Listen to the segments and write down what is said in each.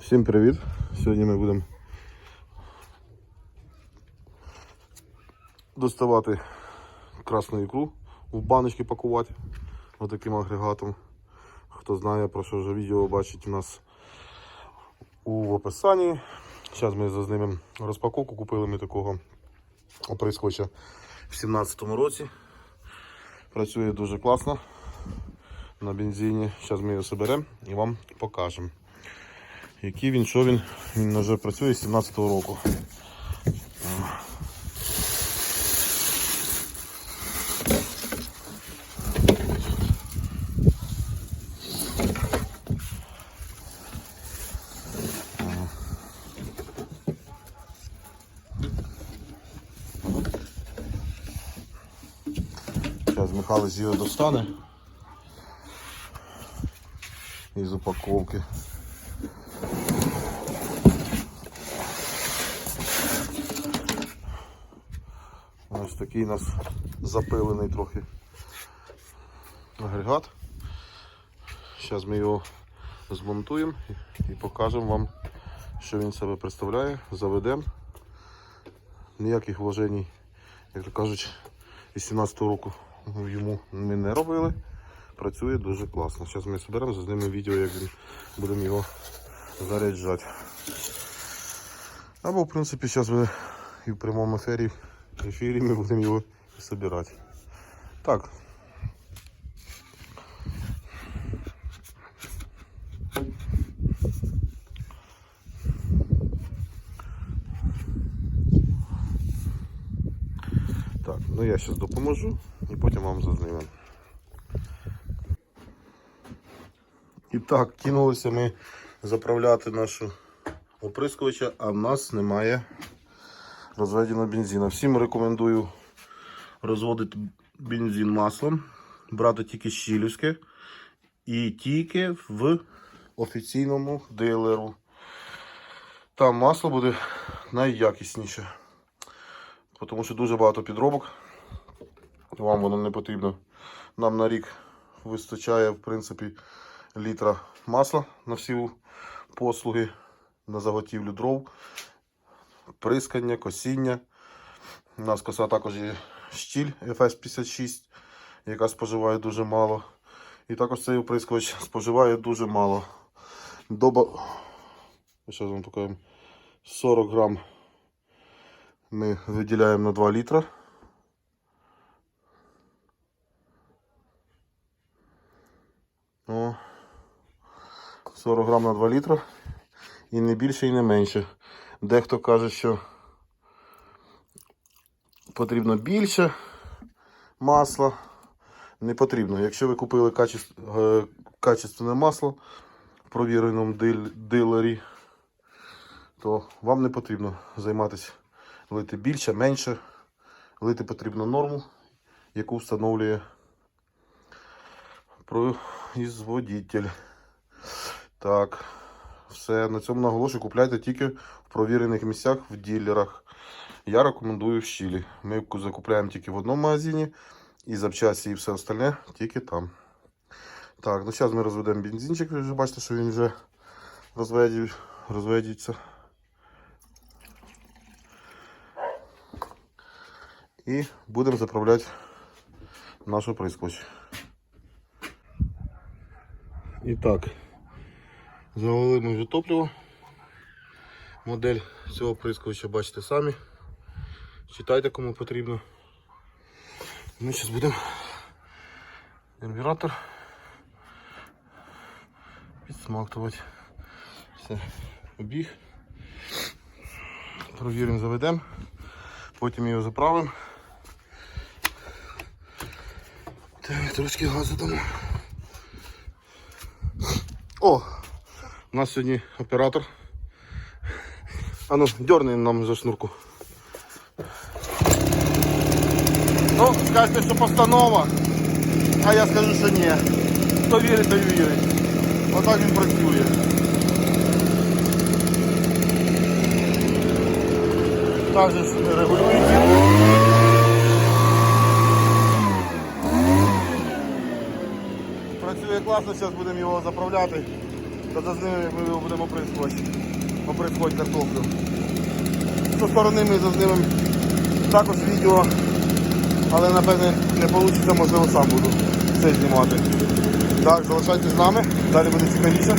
Всім привіт! Сьогодні ми будемо доставати красну ікру, в баночки пакувати отаким агрегатом. Хто знає про що вже відео бачить у нас у описанні. Зараз ми зазнімемо розпаковку. Купили ми такого оприскувача в 17-му році. Працює дуже класно на бензині. Зараз ми його соберемо і вам покажемо. Який він, що він, він вже працює з 17-го року. Зараз Михайлович його достане із упаковки. Ось такий у нас запилений трохи агрегат. Зараз ми його змонтуємо і покажемо вам, що він себе представляє, заведемо. Ніяких вложень, як то кажуть, із 17-го року йому ми не робили. Працює дуже класно. Зараз ми зберемо, зазнімемо відео, як він будемо його заряджати. Або в принципі зараз ви і в прямому ефірі, ефірі ми будемо його збирати. Так. Так, ну я зараз допоможу і потім вам зазнімемо. І так, кинулися ми заправляти нашу оприскувача, а в нас немає розведеного бензину. Всім рекомендую розводити бензин маслом, брати тільки щілівське і тільки в офіційному дилеру. Там масло буде найякісніше. Тому що дуже багато підробок. Вам воно не потрібно. Нам на рік вистачає, в принципі, літра масла на всі послуги, на заготівлю дров, прискання, косіння. У нас коса також є щіль FS56, яка споживає дуже мало. І також цей оприскувач споживає дуже мало. Доба. Зараз вам покажемо 40 грам ми виділяємо на 2 літра. О, 40 грам на 2 літра. І не більше, і не менше. Дехто каже, що потрібно більше масла. Не потрібно. Якщо ви купили е, качественне масло в провіреному дилері, то вам не потрібно займатися лити більше, менше. Лити потрібно норму, яку встановлює производитель. Так, все. На цьому наголошую, купляйте тільки в провірених місцях в ділерах. Я рекомендую в Щілі. Ми закупляємо тільки в одному магазині. І запчасті, і все остальне тільки там. Так, ну зараз ми розведемо бензинчик. Ви вже бачите, що він вже розведеться. І будемо заправляти нашу прискоч. І так, завели ми вже топливо. Модель цього прискоча бачите самі. Читайте кому потрібно. Ми зараз будемо інвератор підсмактувати. Все, обіг. Провіримо, заведемо, потім його заправимо. Так, трошки газу дамо. О! У нас сьогодні оператор. А ну, дерни нам за шнурку. Ну, скажете, що постанова, а я скажу, що ні. Хто вірить, той вірить. Отак він працює. Так же ж регулюється. Працює класно, зараз будемо його заправляти. Та з ними ми будемо оприскувати. Оприскувати картоплю. Зі сторони ми зазнимемо також відео, але напевне не вийде, можливо сам буду це знімати. Так, залишайтесь з нами, далі буде цікавіше.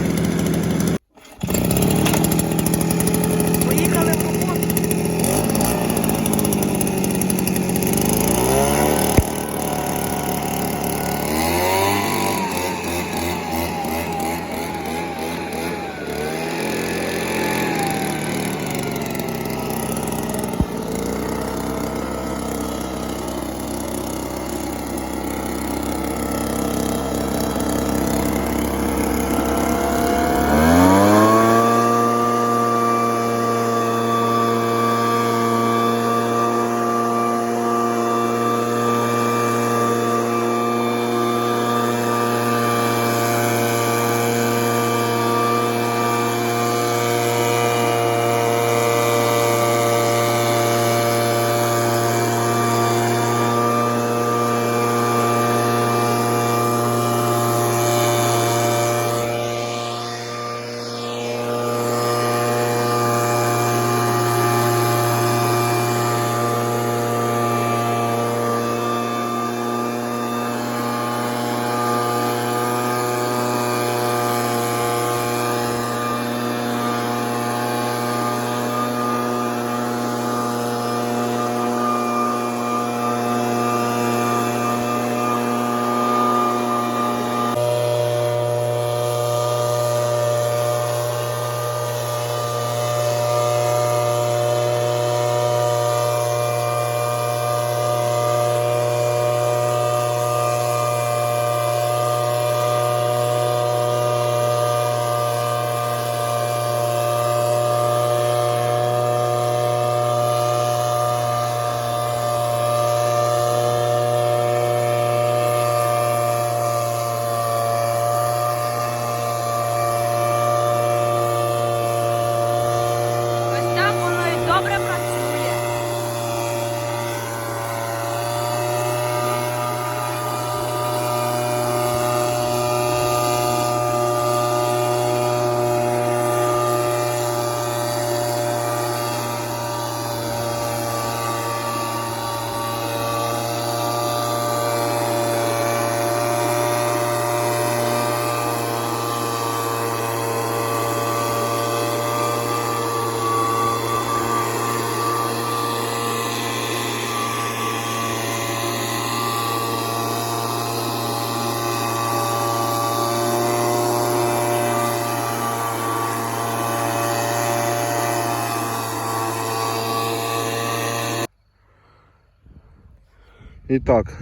І так,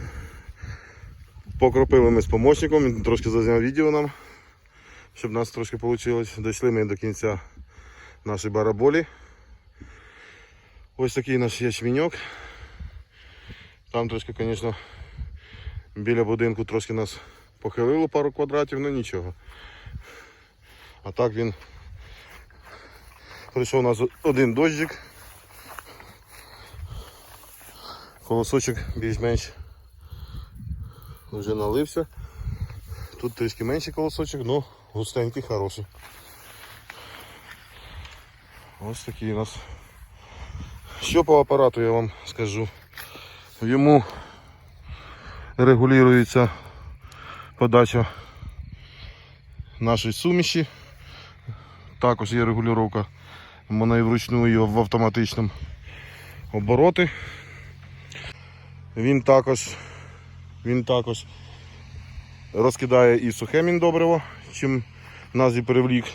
покропили ми з помощником, він трошки зазняв відео нам, щоб нас трошки вийшло. Дійшли ми до кінця нашої бараболі. Ось такий наш ячменьок. Там трошки, звісно, біля будинку трошки нас похилило пару квадратів, ну нічого. А так він прийшов у нас один дощик. Колосочок більш-менш вже налився. Тут трішки менший колосочок, але густенький, хороший. Ось такий у нас. Що по апарату я вам скажу. Йому регулюється подача нашої суміші. Також є регулювання можна і вручну і в автоматичному обороти. Він також, він також розкидає і сухе міндобриво, чим нас і перевлік.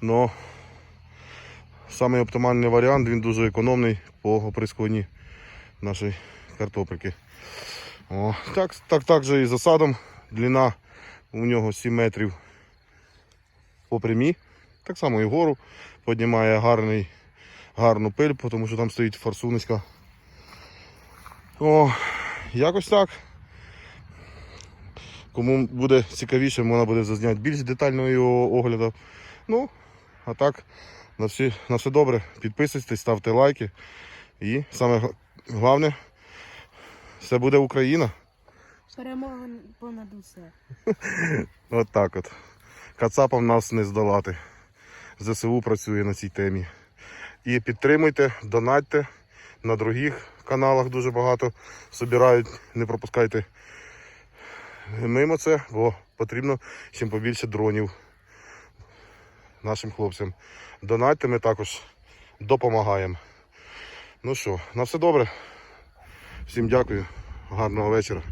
Но самий оптимальний варіант, він дуже економний по оприскуванні нашої картопельки. О, так, так, так же і засадом. Длина у нього 7 метрів по прямій. Так само і вгору піднімає гарний, гарну пиль, тому що там стоїть форсуночка. О, якось так. Кому буде цікавіше, можна буде зазняти більш детального його огляду. Ну, а так, на, всі, на все добре. Підписуйтесь, ставте лайки. І саме головне, все буде Україна. Перемога понад усе. От так от. Кацапам нас не здолати. ЗСУ працює на цій темі. І підтримуйте, донатьте. На других каналах дуже багато собирають. Не пропускайте мимо це, бо потрібно чим побільше дронів нашим хлопцям. Донатьте, ми також допомагаємо. Ну що, на все добре. Всім дякую. Гарного вечора.